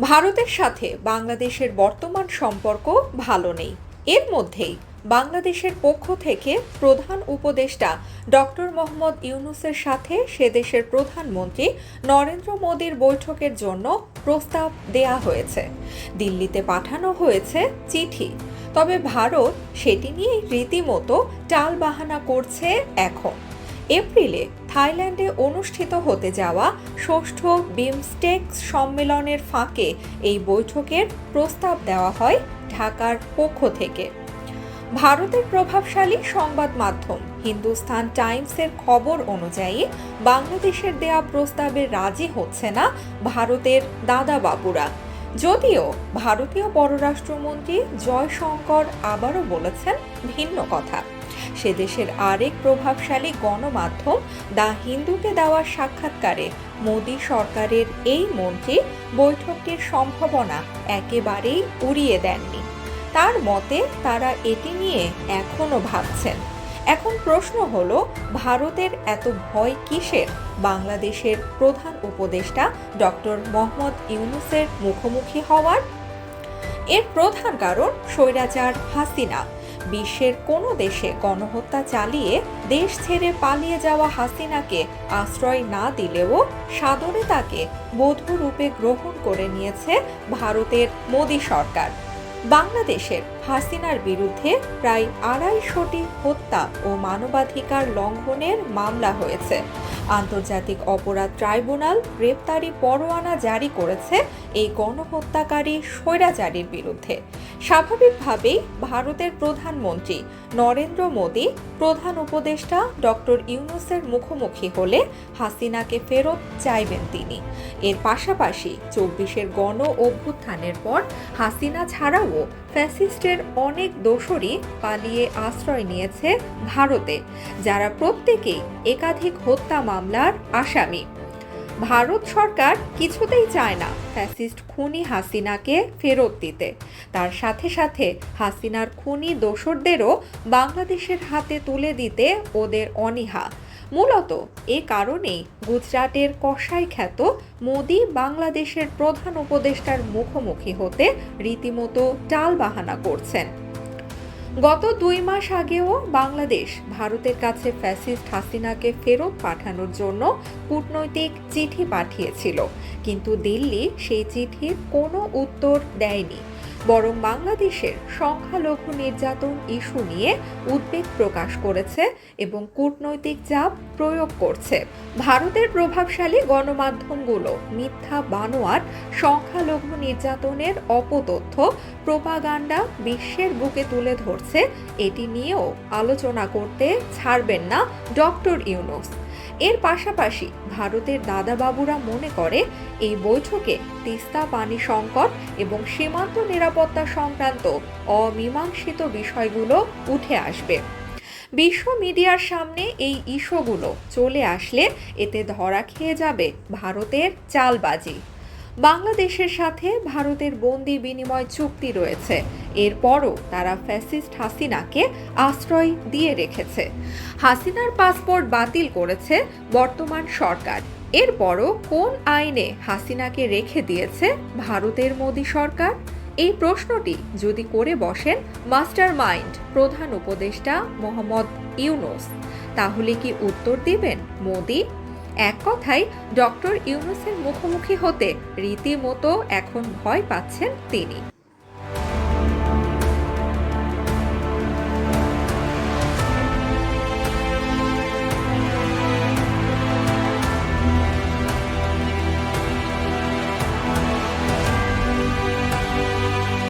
ভারতের সাথে বাংলাদেশের বর্তমান সম্পর্ক ভালো নেই। এর মধ্যেই বাংলাদেশের পক্ষ থেকে প্রধান উপদেষ্টা ডক্টর মোহাম্মদ ইউনুসের সাথে সে দেশের প্রধানমন্ত্রী নরেন্দ্র মোদীর বৈঠকের জন্য প্রস্তাব দেয়া হয়েছে। দিল্লিতে পাঠানো হয়েছে চিঠি। তবে ভারত সেটি নিয়ে রীতিমতো টালবাহানা করছে এখন। এপ্রিলে থাইল্যান্ডে অনুষ্ঠিত হতে যাওয়া ষষ্ঠ বিমস্টেক্স সম্মেলনের ফাঁকে এই বৈঠকের প্রস্তাব দেওয়া হয় ঢাকার পক্ষ থেকে। ভারতের প্রভাবশালী সংবাদ মাধ্যম হিন্দুস্তান টাইমসের খবর অনুযায়ী বাংলাদেশের দেয়া প্রস্তাবে রাজি হচ্ছে না ভারতের দাদা বাবুরা যদিও ভারতীয় পররাষ্ট্রমন্ত্রী জয়শঙ্কর আবারও বলেছেন ভিন্ন কথা। সে দেশের আরেক প্রভাবশালী গণমাধ্যম দ্য হিন্দুকে দেওয়া সাক্ষাৎকারে মোদী সরকারের এই মন্ত্রী বৈঠকটির সম্ভাবনা একেবারেই উড়িয়ে দেননি। তার মতে তারা এটি নিয়ে এখনও ভাবছেন। এখন প্রশ্ন হলো, ভারতের এত ভয় কিসের? বাংলাদেশের প্রধান উপদেষ্টা ডক্টর মোহাম্মদ ইউনুসের মুখোমুখি হওয়ার? এর প্রধান কারণ স্বৈরাচার হাসিনা। বিশ্বের কোনো দেশে গণহত্যা চালিয়ে দেশ ছেড়ে পালিয়ে যাওয়া হাসিনাকে আশ্রয় না দিলেও সাদরে তাকে বধূ রূপে গ্রহণ করে নিয়েছে ভারতের মোদী সরকার। বাংলাদেশের হাসিনার বিরুদ্ধে প্রায় আড়াইশোটি হত্যা ও মানবাধিকার লঙ্ঘনের মামলা হয়েছে। আন্তর্জাতিক অপরাধ ট্রাইব্যুনাল গ্রেপ্তারি পরোয়ানা জারি করেছে এই গণহত্যাকারী স্বৈরাচারীর বিরুদ্ধে। স্বাভাবিকভাবেই ভারতের প্রধানমন্ত্রী নরেন্দ্র মোদী প্রধান উপদেষ্টা ডক্টর ইউনুসের মুখোমুখি হলে হাসিনাকে ফেরত চাইবেন তিনি। এর পাশাপাশি চব্বিশের গণ অভ্যুত্থানের পর হাসিনা ছাড়াও ফ্যাসিস্টের অনেক দোসরই পালিয়ে আশ্রয় নিয়েছে ভারতে, যারা প্রত্যেকেই একাধিক হত্যা মামলার আসামি। ভারত সরকার কিছুতেই চায় না ফ্যাসিস্ট খুনি হাসিনাকে ফেরত দিতে। তার সাথে সাথে হাসিনার খুনি দোসরদেরও বাংলাদেশের হাতে তুলে দিতে ওদের অনীহা। মূলত এ কারণেই গুজরাটের কসাই খ্যাত মোদি বাংলাদেশের প্রধান উপদেষ্টার মুখোমুখি হতে রীতিমতো টালবাহানা করছেন। গত দুই মাস আগেও বাংলাদেশ ভারতের কাছে ফ্যাসিস্ট হাসিনাকে ফেরত পাঠানোর জন্য কূটনৈতিক চিঠি পাঠিয়েছিল। কিন্তু দিল্লি সেই চিঠির কোনো উত্তর দেয়নি। বরং বাংলাদেশের সংখ্যালঘু নির্যাতন ইস্যু নিয়ে উদ্বেগ প্রকাশ করেছে এবং কূটনৈতিক চাপ প্রয়োগ করছে। ভারতের প্রভাবশালী গণমাধ্যমগুলো মিথ্যা বানোয়াট, সংখ্যালঘু নির্যাতনের অপতথ্য, প্রোপাগান্ডা বিশ্বের বুকে তুলে ধরছে, এটি নিয়েও আলোচনা করতে ছাড়বেন না ডক্টর ইউনুস। এর পাশাপাশি ভারতের দাদাবাবুরা মনে করে এই বৈঠকে তিস্তা পানি সংকট এবং সীমান্ত নিরাপত্তা সংক্রান্ত অমীমাংসিত বিষয়গুলো উঠে আসবে। বিশ্ব মিডিয়ার সামনে এই ইস্যুগুলো চলে আসলে এতে ধরা খেয়ে যাবে ভারতের চালবাজি। বাংলাদেশের সাথে ভারতের বন্দি বিনিময় চুক্তি রয়েছে। এরপরও তারা ফ্যাসিস্ট হাসিনাকে আশ্রয় দিয়ে রেখেছে। হাসিনার পাসপোর্ট বাতিল করেছে বর্তমান সরকার। এরপরও কোন আইনে হাসিনাকে রেখে দিয়েছে ভারতের মোদী সরকার? এই প্রশ্নটি যদি করে বসেন মাস্টার মাইন্ড প্রধান উপদেষ্টা মোহাম্মদ ইউনুস। তাহলে কি উত্তর দিবেন মোদী এক কথায় ডক্টর ইউনুসের মুখোমুখি হতে রীতিমতো এখন ভয় পাচ্ছেন তিনি।